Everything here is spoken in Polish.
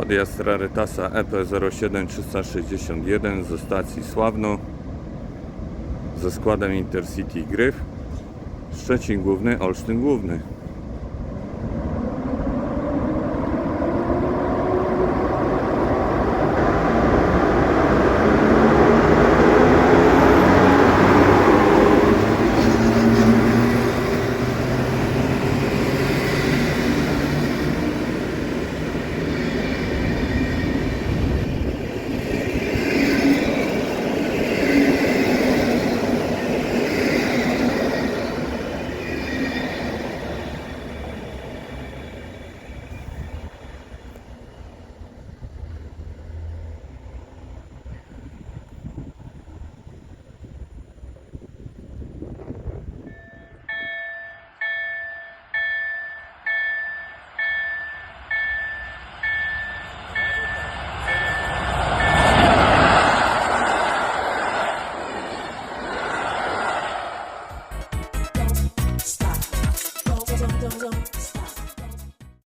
Odjazd Rarytasa E EP07361 ze stacji Sławno ze składem Intercity Gryf Szczecin Główny, Olsztyn Główny. zone.